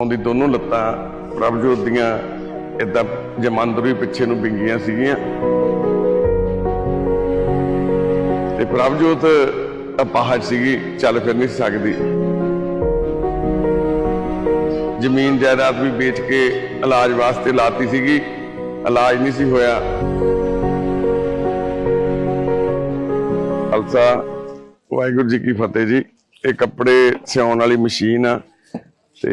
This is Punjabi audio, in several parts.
ਉਹਦੀ ਦੋਨੋਂ ਲੱਤਾਂ ਪ੍ਰਭਜੋਤ ਦੀਆਂ ਇਦਾਂ ਜਮਾਂਦਰੂ ਪਿੱਛੇ ਨੂੰ ਵਿੰਗੀਆਂ ਸੀਗੀਆਂ। ਤੇ ਪ੍ਰਭਜੋਤ ਅਪਾਹਜ ਸੀਗੀ, ਚੱਲ ਫਿਰ ਨਹੀਂ ਸਕਦੀ। ਜ਼ਮੀਨ ਜਾਇਦਾਦ ਵੀ ਵੇਚ ਕੇ ਇਲਾਜ ਵਾਸਤੇ ਲਾਤੀ ਸੀਗੀ, ਇਲਾਜ ਨਹੀਂ ਸੀ ਹੋਇਆ। ਖਾਲਸਾ, ਵਾਹਿਗੁਰੂ ਜੀ ਕੀ ਫਤਿਹ ਜੀ। ਇਹ ਕੱਪੜੇ ਸਿਉਣ ਵਾਲੀ ਮਸ਼ੀਨ ਆ। ਤੇ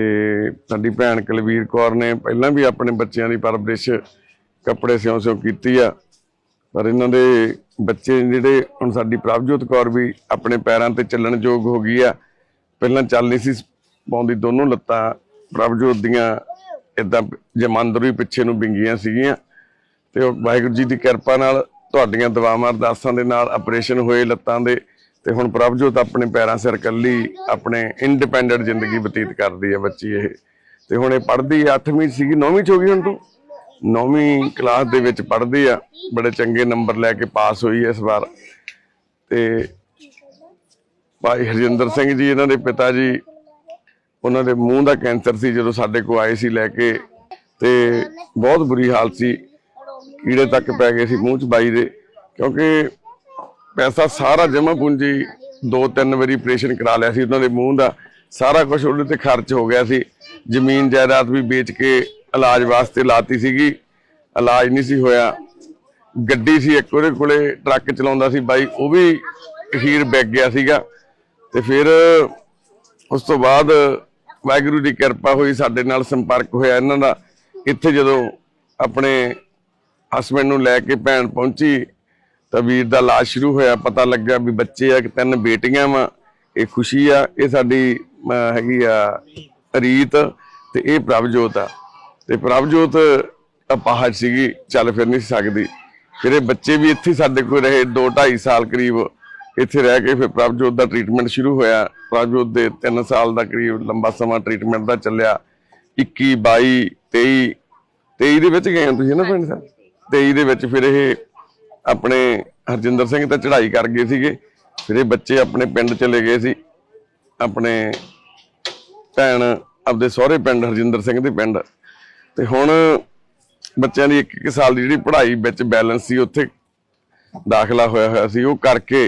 ਸਾਡੀ ਭੈਣ ਕੁਲਵੀਰ ਕੌਰ ਨੇ ਪਹਿਲਾਂ ਵੀ ਆਪਣੇ ਬੱਚਿਆਂ ਦੀ ਪਰਵਰਿਸ਼ ਕੱਪੜੇ ਸਿਉਂ ਸਿਉਂ ਕੀਤੀ ਆ। ਪਰ ਇਹਨਾਂ ਦੇ ਬੱਚੇ ਜਿਹੜੇ, ਹੁਣ ਸਾਡੀ ਪ੍ਰਭਜੋਤ ਕੌਰ ਵੀ ਆਪਣੇ ਪੈਰਾਂ ਤੇ ਚੱਲਣ ਯੋਗ ਹੋ ਗਈ ਆ। ਪਹਿਲਾਂ ਚੱਲ ਨਹੀਂ ਸੀ ਪਾਉਂਦੀ, ਦੋਨੋਂ ਲੱਤਾਂ ਪ੍ਰਭਜੋਤ ਦੀਆਂ ਇਦਾਂ ਜਮਾਂਦਰੂ ਹੀ ਪਿੱਛੇ ਨੂੰ ਵਿੰਗੀਆਂ ਸੀਗੀਆਂ। ਤੇ ਉਹ ਵਾਹਿਗੁਰੂ ਜੀ ਦੀ ਕਿਰਪਾ ਨਾਲ ਤੁਹਾਡੀਆਂ ਦੁਆਵਾਂ ਅਰਦਾਸਾਂ ਦੇ ਨਾਲ ਆਪਰੇਸ਼ਨ ਹੋਏ ਲੱਤਾਂ ਦੇ। ਤੇ ਹੁਣ ਪ੍ਰਭਜੋਤ ਆਪਣੇ ਪੈਰਾਂ ਸਿਰ ਇਕੱਲੀ ਆਪਣੇ ਇੰਡੀਪੈਂਡੈਂਟ ਜ਼ਿੰਦਗੀ ਬਤੀਤ ਕਰਦੀ ਹੈ ਬੱਚੀ ਇਹ। ਤੇ ਹੁਣ ਇਹ ਪੜ੍ਹਦੀ ਹੈ 8ਵੀਂ ਸੀਗੀ 9ਵੀਂ ਚ ਹੋ ਗਈ ਹੁਣ ਤੋਂ? 9ਵੀਂ ਕਲਾਸ ਦੇ ਵਿੱਚ ਪੜ੍ਹਦੀ ਆ, ਬੜੇ ਚੰਗੇ ਨੰਬਰ ਲੈ ਕੇ ਪਾਸ ਹੋਈ ਇਸ ਵਾਰ। ਤੇ ਭਾਈ ਹਰਜਿੰਦਰ ਸਿੰਘ ਜੀ, ਇਹਨਾਂ ਦੇ ਪਿਤਾ ਜੀ, ਉਹਨਾਂ ਦੇ ਮੂੰਹ ਦਾ ਕੈਂਸਰ ਸੀ ਜਦੋਂ ਸਾਡੇ ਕੋਲ ਆਏ ਸੀ ਲੈ ਕੇ। ਤੇ ਬਹੁਤ ਬੁਰੀ ਹਾਲਤ ਸੀ। ਕੀੜੇ ਤੱਕ ਪੈ ਗਏ ਸੀ ਮੂੰਹ ਚ ਬਾਈ ਦੇ, ਕਿਉਂਕਿ ਪੈਸਾ ਸਾਰਾ ਜਮਾ ਪੂੰਜੀ, ਦੋ ਤਿੰਨ ਵਾਰੀ ਆਪਰੇਸ਼ਨ ਕਰਾ ਲਿਆ ਸੀ ਉਹਨਾਂ ਦੇ ਮੂੰਹ ਦਾ। ਸਾਰਾ ਕੁਝ ਉਹਦੇ ਤੇ ਖਰਚ ਹੋ ਗਿਆ ਸੀ। ਜ਼ਮੀਨ ਜਾਇਦਾਦ ਵੀ ਵੇਚ ਕੇ ਇਲਾਜ ਵਾਸਤੇ ਲਾਤੀ ਸੀਗੀ। ਇਲਾਜ ਨਹੀਂ ਸੀ ਹੋਇਆ। ਗੱਡੀ ਸੀ ਇੱਕ ਉਹਦੇ ਕੋਲੇ, ਟਰੱਕ ਚਲਾਉਂਦਾ ਸੀ ਬਾਈ, ਉਹ ਵੀ ਅਖੀਰ ਵਿਕ ਗਿਆ ਸੀਗਾ। ਤੇ ਫਿਰ ਉਸ ਤੋਂ ਬਾਅਦ ਵਾਹਿਗੁਰੂ ਦੀ ਕਿਰਪਾ ਹੋਈ, ਸਾਡੇ ਨਾਲ ਸੰਪਰਕ ਹੋਇਆ ਇਹਨਾਂ ਦਾ। ਇੱਥੇ ਜਦੋਂ ਆਪਣੇ ਹਸਬੰਡ ਨੂੰ ਲੈ ਕੇ ਭੈਣ ਪਹੁੰਚੀ ਤਾਂ ਵੀਰ ਦਾ ਲਾਸ਼ ਸ਼ੁਰੂ ਹੋਇਆ, ਪਤਾ ਲੱਗਿਆ ਵੀ ਬੱਚੇ ਆ ਕਿ ਤਿੰਨ ਬੇਟੀਆਂ ਵਾ, ਇਹ ਖੁਸ਼ੀ ਆ, ਇਹ ਸਾਡੀ ਹੈਗੀ ਆ ਰੀਤ ਤੇ ਇਹ ਪ੍ਰਭਜੋਤ ਆ। ਤੇ ਪ੍ਰਭਜੋਤ ਅਪਾਹਜ ਸੀਗੀ, ਚੱਲ ਫਿਰ ਨਹੀਂ ਸਕਦੀ। ਫਿਰ ਇਹ ਬੱਚੇ ਵੀ ਇੱਥੇ ਸਾਡੇ ਕੋਲ ਰਹੇ 2 2.5 ਸਾਲ ਕਰੀਬ ਇੱਥੇ ਰਹਿ ਕੇ ਫਿਰ ਪ੍ਰਭਜੋਤ ਦਾ ਟ੍ਰੀਟਮੈਂਟ ਸ਼ੁਰੂ ਹੋਇਆ। ਪ੍ਰਭਜੋਤ ਦੇ 3 ਸਾਲ ਦਾ ਕਰੀਬ ਲੰਬਾ ਸਮਾਂ ਟ੍ਰੀਟਮੈਂਟ ਦਾ ਚੱਲਿਆ। 21 22 23 23 ਦੇ ਵਿੱਚ ਗਏ ਹੋ ਤੁਸੀਂ ਨਾ ਪਿੰਡ ਸਾਹਿਬ? 23 ਦੇ ਵਿੱਚ ਫਿਰ ਇਹ ਆਪਣੇ ਹਰਜਿੰਦਰ ਸਿੰਘ ਤੇ ਚੜ੍ਹਾਈ ਕਰ ਗਏ ਸੀਗੇ, ਫਿਰ ਇਹ ਬੱਚੇ ਆਪਣੇ ਪਿੰਡ ਚਲੇ ਗਏ ਸੀ। ਆਪਣੇ ਭੈਣ, ਆਪਦੇ ਸਹੁਰੇ ਪਿੰਡ, ਹਰਜਿੰਦਰ ਸਿੰਘ ਦੇ ਪਿੰਡ। ਤੇ ਹੁਣ ਬੱਚਿਆਂ ਦੀ ਇੱਕ ਇੱਕ ਸਾਲ ਦੀ ਜਿਹੜੀ ਪੜ੍ਹਾਈ ਵਿੱਚ ਬੈਲੈਂਸ ਸੀ, ਉੱਥੇ ਦਾਖਲਾ ਹੋਇਆ ਹੋਇਆ ਸੀ, ਉਹ ਕਰਕੇ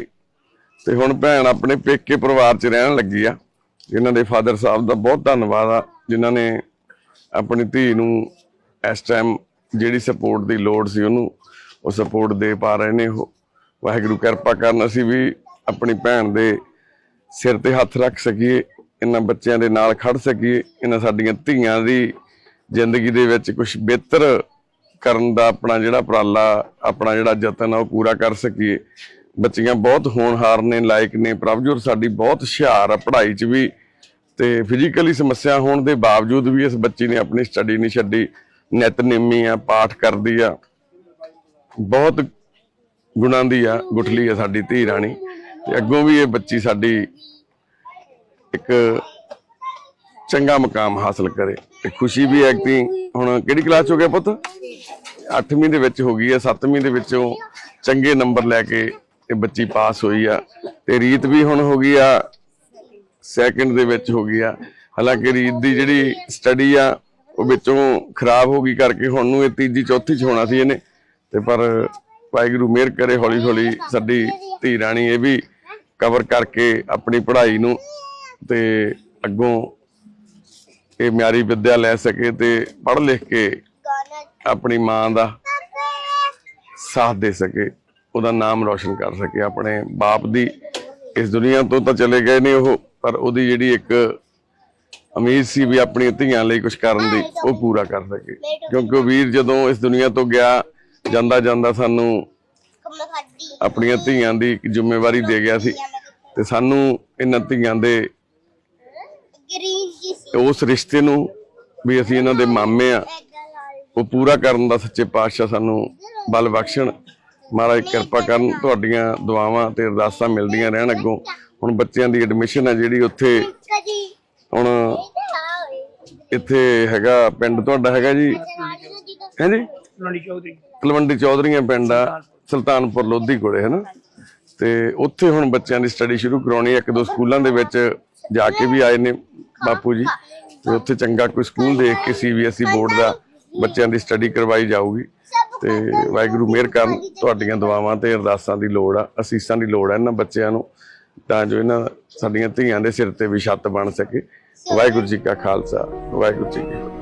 ਤੇ ਹੁਣ ਭੈਣ ਆਪਣੇ ਪੇਕੇ ਪਰਿਵਾਰ 'ਚ ਰਹਿਣ ਲੱਗੀ ਆ। ਇਹਨਾਂ ਦੇ ਫਾਦਰ ਸਾਹਿਬ ਦਾ ਬਹੁਤ ਧੰਨਵਾਦ ਆ, ਜਿਨ੍ਹਾਂ ਨੇ ਆਪਣੀ ਧੀ ਨੂੰ ਇਸ ਟਾਈਮ ਜਿਹੜੀ ਸਪੋਰਟ ਦੀ ਲੋੜ ਸੀ, ਉਹਨੂੰ ਉਹ ਸਪੋਰਟ ਦੇ ਪਾ ਰਹੇ ਨੇ ਉਹ। ਵਾਹਿਗੁਰੂ ਕਿਰਪਾ ਕਰਨ ਅਸੀਂ ਵੀ ਆਪਣੀ ਭੈਣ ਦੇ ਸਿਰ ਤੇ ਹੱਥ ਰੱਖ ਸਕੀਏ, ਇਹਨਾਂ ਬੱਚਿਆਂ ਦੇ ਨਾਲ ਖੜ ਸਕੀਏ, ਇਹਨਾਂ ਸਾਡੀਆਂ ਧੀਆਂ ਦੀ ਜ਼ਿੰਦਗੀ ਦੇ ਵਿੱਚ ਕੁਝ ਬਿਹਤਰ ਕਰਨ ਦਾ ਆਪਣਾ ਜਿਹੜਾ ਉਪਰਾਲਾ, ਆਪਣਾ ਜਿਹੜਾ ਯਤਨ ਆ ਉਹ ਪੂਰਾ ਕਰ ਸਕੀਏ। ਬੱਚੀਆਂ ਬਹੁਤ ਹੋਣਹਾਰ ਨੇ, ਲਾਇਕ ਨੇ ਪ੍ਰਭਜੋਤ ਸਾਡੀ ਬਹੁਤ ਹੁਸ਼ਿਆਰ ਆ ਪੜ੍ਹਾਈ 'ਚ ਵੀ। ਤੇ ਫਿਜ਼ੀਕਲੀ ਸਮੱਸਿਆ ਹੋਣ ਦੇ ਬਾਵਜੂਦ ਵੀ ਇਸ ਬੱਚੀ ਨੇ ਆਪਣੀ ਸਟੱਡੀ ਨਹੀਂ ਛੱਡੀ ਨਿਤਨੇਮੀ ਆ, ਪਾਠ ਕਰਦੀ ਆ। ਬਹੁਤ ਗੁਣਾਂ ਦੀ ਆ, ਗੁਠਲੀ ਆ ਸਾਡੀ ਧੀ ਰਾਣੀ। ਤੇ ਅੱਗੋਂ ਵੀ ਇਹ ਬੱਚੀ ਸਾਡੀ ਇੱਕ ਚੰਗਾ ਮਕਾਮ ਹਾਸਲ ਕਰੇ। ਤੇ ਖੁਸ਼ੀ ਵੀ ਹੈ ਕਿ ਹੁਣ ਕਿਹੜੀ ਕਲਾਸ ਚ ਹੋ ਗਿਆ ਪੁੱਤ? 8ਵੀਂ ਦੇ ਵਿੱਚ ਹੋ ਗਈ ਹੈ 7ਵੀਂ ਦੇ ਵਿੱਚੋਂ ਚੰਗੇ ਨੰਬਰ ਲੈ ਕੇ ਇਹ ਬੱਚੀ ਪਾਸ ਹੋਈ ਆ। ਤੇ ਰੀਤ ਵੀ ਹੁਣ ਹੋ ਗਈ ਆ ਸੈਕਿੰਡ ਦੇ ਵਿੱਚ ਹੋ ਗਈ ਆ। ਹਾਲਾਂਕਿ ਰੀਤ ਦੀ ਜਿਹੜੀ ਸਟੱਡੀ ਆ, ਉਹ ਵਿੱਚੋਂ ਖਰਾਬ ਹੋ ਗਈ ਕਰਕੇ ਹੁਣ ਨੂੰ ਇਹ ਤੀਜੀ, ਚੌਥੀ ਚ ਹੋਣਾ ਸੀ ਇਹਨੇ। ਤੇ ਪਰ ਵਾਹਿਗੁਰੂ ਮਿਹਰ ਕਰੇ ਹੌਲੀ ਹੌਲੀ ਸਾਡੀ ਧੀ ਰਾਣੀ ਇਹ ਵੀ ਕਵਰ ਕਰਕੇ ਆਪਣੀ ਪੜ੍ਹਾਈ ਨੂੰ ਤੇ ਅੱਗੋਂ ਇਹ ਮਿਆਰੀ ਵਿੱਦਿਆ ਲੈ ਸਕੇ ਤੇ ਪੜ੍ਹ ਲਿਖ ਕੇ ਆਪਣੀ ਮਾਂ ਦਾ ਸਾਥ ਦੇ ਸਕੇ, ਉਹਦਾ ਨਾਮ ਰੌਸ਼ਨ ਕਰ ਸਕੇ। ਆਪਣੇ ਬਾਪ ਦੀ ਇਸ ਦੁਨੀਆ ਤੋਂ ਤਾਂ ਚਲੇ ਗਏ ਨੇ ਉਹ, ਪਰ ਉਹਦੀ ਜਿਹੜੀ ਇੱਕ ਉਮੀਦ ਸੀ ਵੀ ਆਪਣੀ ਧੀਆਂ ਲਈ ਕੁਝ ਕਰਨ ਦੀ, ਉਹ ਪੂਰਾ ਕਰ ਸਕੇ। ਕਿਉਂਕਿ ਉਹ ਵੀਰ ਜਦੋਂ ਇਸ ਦੁਨੀਆ ਤੋਂ ਗਿਆ ਜਾਂਦਾ ਜਾਂਦਾ ਸਾਨੂੰ ਆਪਣੀਆਂ ਧੀਆਂ ਦੀ ਜ਼ਿੰਮੇਵਾਰੀ ਦੇ ਗਿਆ ਸੀ ਤੇ ਸਾਨੂੰ ਇਹਨਾਂ ਧੀਆਂ ਦੇ ਉਸ ਰਿਸ਼ਤੇ ਨੂੰ ਵੀ ਅਸੀਂ ਇਹਨਾਂ ਦੇ ਮਾਮੇ ਆ, ਉਹ ਪੂਰਾ ਕਰਨ ਦਾ ਸੱਚੇ ਪਾਤਸ਼ਾਹ ਸਾਨੂੰ ਬਲ ਬਖਸ਼ਣ। ਮਹਾਰਾਜ ਕਿਰਪਾ ਕਰਨ, ਤੁਹਾਡੀਆਂ ਦੁਆਵਾਂ ਤੇ ਅਰਦਾਸਾਂ ਮਿਲਦੀਆਂ ਰਹਿਣ ਅੱਗੋਂ। ਹੁਣ ਬੱਚਿਆਂ ਦੀ ਐਡਮਿਸ਼ਨ ਹੈ ਜਿਹੜੀ ਉੱਥੇ ਹੁਣ ਇੱਥੇ ਹੈਗਾ, ਪਿੰਡ ਤੁਹਾਡਾ ਹੈਗਾ ਜੀ? ਹੈ ਜੀ? ਚੌਧਰੀ। ਤਲਵੰਡੀ ਚੌਧਰੀਆਂ ਪਿੰਡ ਆ ਸੁਲਤਾਨਪੁਰ। ਲੋਧੀ ਕੋਲੇ ਹੈ ਨਾ ਤੇ ਉੱਥੇ ਹੁਣ ਬੱਚਿਆਂ ਦੀ ਸਟੱਡੀ ਸ਼ੁਰੂ ਕਰਾਉਣੀ ਹੈ। ਇੱਕ ਦੋ ਸਕੂਲਾਂ ਦੇ ਵਿੱਚ ਜਾ ਕੇ ਵੀ ਆਏ ਨੇ ਬਾਪੂ ਜੀ। ਤੇ ਉੱਥੇ ਚੰਗਾ ਕੋਈ ਸਕੂਲ ਦੇਖ ਕੇ ਸੀਬੀਐਸਈ ਬੋਰਡ ਦਾ ਬੱਚਿਆਂ ਦੀ ਸਟੱਡੀ ਕਰਵਾਈ ਜਾਊਗੀ। ਤੇ ਵਾਹਿਗੁਰੂ ਮਿਹਰ ਕਰਨ। ਤੁਹਾਡੀਆਂ ਦੁਆਵਾਂ ਤੇ ਅਰਦਾਸਾਂ ਦੀ ਲੋੜ ਆ ਅਸੀਸਾਂ ਦੀ ਲੋੜ ਆ ਇਹਨਾਂ ਬੱਚਿਆਂ ਨੂੰ ਤਾਂ ਜੋ ਇਹਨਾਂ ਸਾਡੀਆਂ ਧੀਆਂ ਦੇ ਸਿਰ ਤੇ ਵੀ ਛੱਤ ਬਣ ਸਕੇ। ਵਾਹਿਗੁਰੂ ਜੀ ਕਾ ਖਾਲਸਾ ਵਾਹਿਗੁਰੂ ਜੀ ਕੀ